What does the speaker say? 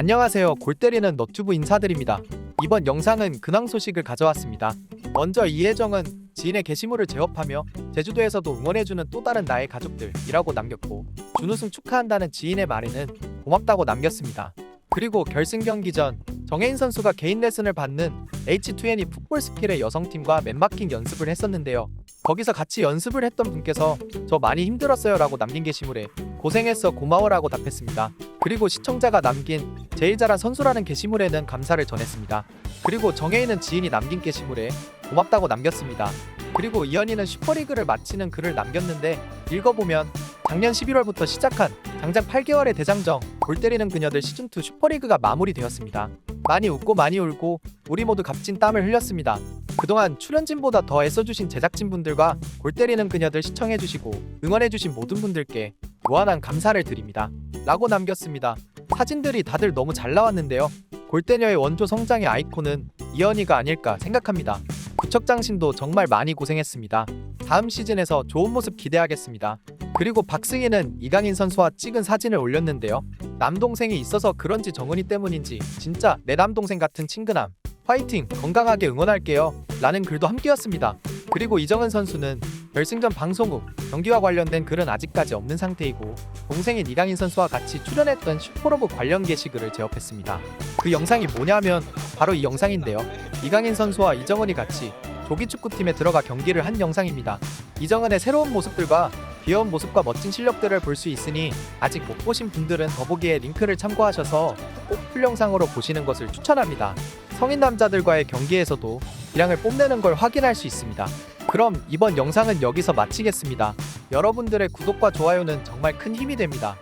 안녕하세요. 골 때리는 너튜브 인사드립니다. 이번 영상은 근황 소식을 가져왔습니다. 먼저 이혜정은 지인의 게시물을 제업하며 제주도에서도 응원해주는 또 다른 나의 가족들이라고 남겼고 준우승 축하한다는 지인의 말에는 고맙다고 남겼습니다. 그리고 결승 경기 전 정혜인 선수가 개인 레슨을 받는 H2N이 풋볼 스킬의 여성팀과 맨마킹 연습을 했었는데요. 거기서 같이 연습을 했던 분께서 저 많이 힘들었어요 라고 남긴 게시물에 고생했어 고마워라고 답했습니다. 그리고 시청자가 남긴 제일 잘한 선수라는 게시물에는 감사를 전했습니다. 그리고 정혜인은 지인이 남긴 게시물에 고맙다고 남겼습니다. 그리고 이현이는 슈퍼리그를 마치는 글을 남겼는데 읽어보면 작년 11월부터 시작한 장장 8개월의 대장정 골 때리는 그녀들 시즌2 슈퍼리그가 마무리되었습니다. 많이 웃고 많이 울고 우리 모두 값진 땀을 흘렸습니다. 그동안 출연진보다 더 애써주신 제작진분들과 골 때리는 그녀들 시청해주시고 응원해주신 모든 분들께 무한한 감사를 드립니다. 라고 남겼습니다. 사진들이 다들 너무 잘 나왔는데요. 골대녀의 원조 성장의 아이콘은 이현이가 아닐까 생각합니다. 구척장신도 정말 많이 고생했습니다. 다음 시즌에서 좋은 모습 기대하겠습니다. 그리고 박승희는 이강인 선수와 찍은 사진을 올렸는데요. 남동생이 있어서 그런지 정은이 때문인지 진짜 내 남동생 같은 친근함. 화이팅! 건강하게 응원할게요. 라는 글도 함께였습니다. 그리고 이정은 선수는 결승전 방송 후 경기와 관련된 글은 아직까지 없는 상태이고 동생인 이강인 선수와 같이 출연했던 슈퍼로브 관련 게시글을 제업했습니다. 그 영상이 뭐냐면 바로 이 영상인데요. 이강인 선수와 이정은이 같이 조기축구팀에 들어가 경기를 한 영상입니다. 이정은의 새로운 모습들과 귀여운 모습과 멋진 실력들을 볼 수 있으니 아직 못 보신 분들은 더보기에 링크를 참고하셔서 꼭 풀 영상으로 보시는 것을 추천합니다. 성인 남자들과의 경기에서도 기량을 뽐내는 걸 확인할 수 있습니다. 그럼 이번 영상은 여기서 마치겠습니다. 여러분들의 구독과 좋아요는 정말 큰 힘이 됩니다.